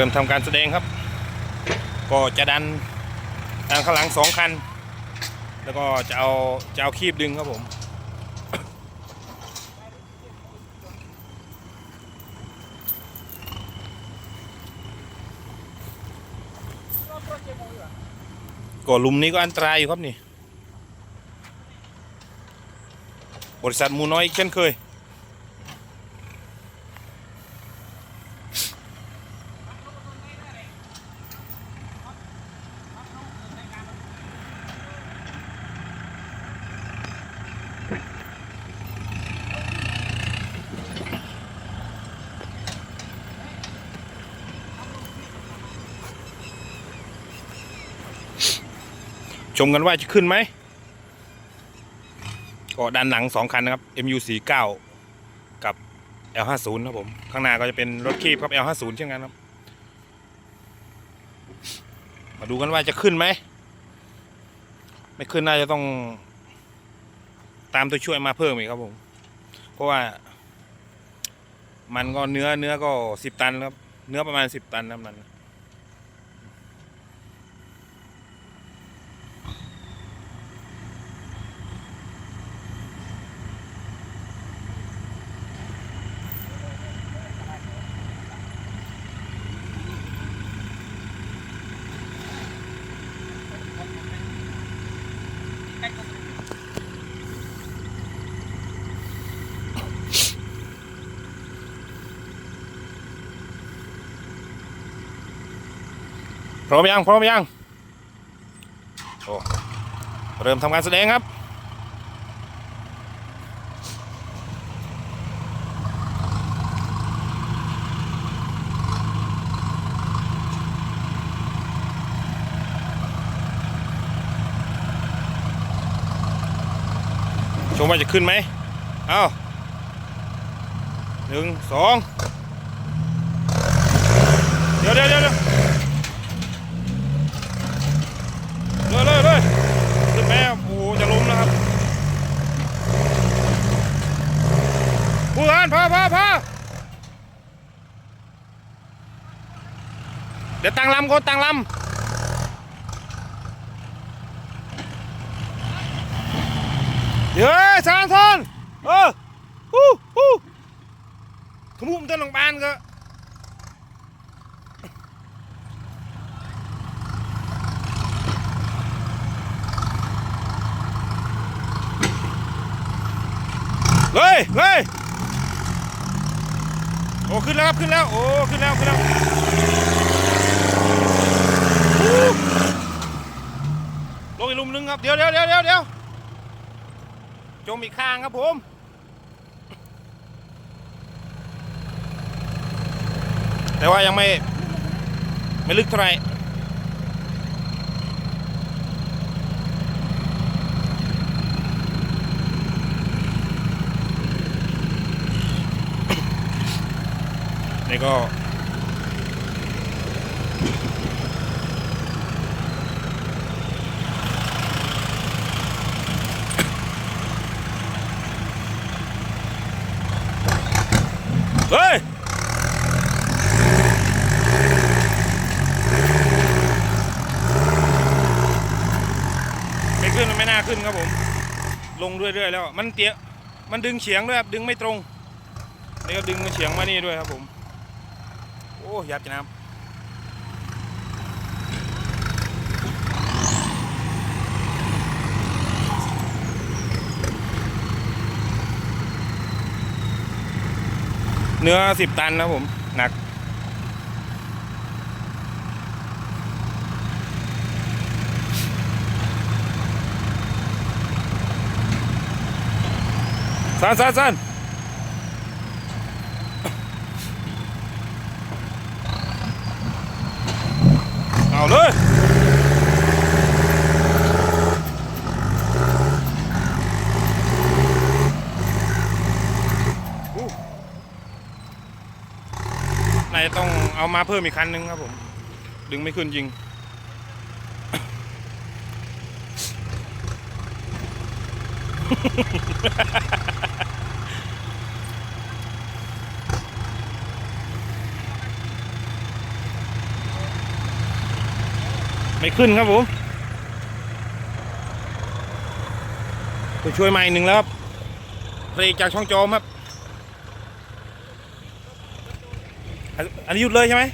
ริ่มทำการแสดงครับ ก็จะดันดันข้างหลังสองคัน แล้วก็จะเอาจะเอาคีบดึงครับผมก็ลุมนี้ก็อันตรายอยู่ครับนี่ บริษัทมูน้อยอีกเช่นเคย ชมกันว่าจะขึ้นไหมก็ด้านหลังสองคันนะครับ MU49 กับ L50 ครับผม ข้างหน้าก็จะเป็นรถคีบครับ L50 เช่นกันครับ มาดูกันว่าจะขึ้นไหม ไม่ขึ้นน่าจะต้อง ตามตัวช่วยมาเพิ่มอีกครับผม เพราะว่า มันก็เนื้อเนื้อก็สิบตันครับ เนื้อประมาณสิบตันน้ำมัน พร้อมยังพร้อมยังโอ้เริ่มทำการแสดงครับชมว่าจะขึ้นไหม เอาหนึ่งสองเดี๋ยวเดี๋ยวเดี๋ยวเดี๋ยว เลยเลยเลยขึ้นแม่โอ้โหจะล้มแล้วครับ ผู้การพาพาพาเดี๋ยวตั้งลำก็ตั้งลำเดี๋ยวสารทอนเออฮู้ฮู้ขมุมต้นหลังบ้านก็เลยเลย โอ้ขึ้นแล้วครับขึ้นแล้วโอ้ขึ้นแล้วขึ้นแล้วลงอีกหลุมนึงครับเดี๋ยวเดี๋ยวเดี๋ยวเดี๋ยวเดี๋ยวจมอีกข้างครับผมแต่ว่ายังไม่ไม่ลึกเท่าไหร่ นี่ก็ เฮ้ย ไม่ขึ้นมันไม่น่าขึ้นครับผม ลงเรื่อยๆแล้ว มันเตี้ยมันดึงเฉียงด้วยครับ ดึงไม่ตรงนี่ก็ดึงมาเฉียงมานี่ด้วยครับผม โอ้ยับจะน้ำเนื้อสิบตันนะผม หนัก สั้นสั้นสั้น เอามาเพิ่มอีกคันนึงครับผม ดึงไม่ขึ้นจริง ไม่ขึ้นครับผมตัช่วยใหม่หนึ่งแล้วครับเรจากช่องจอมครับ อันนี้หยุดเลยใช่ไหม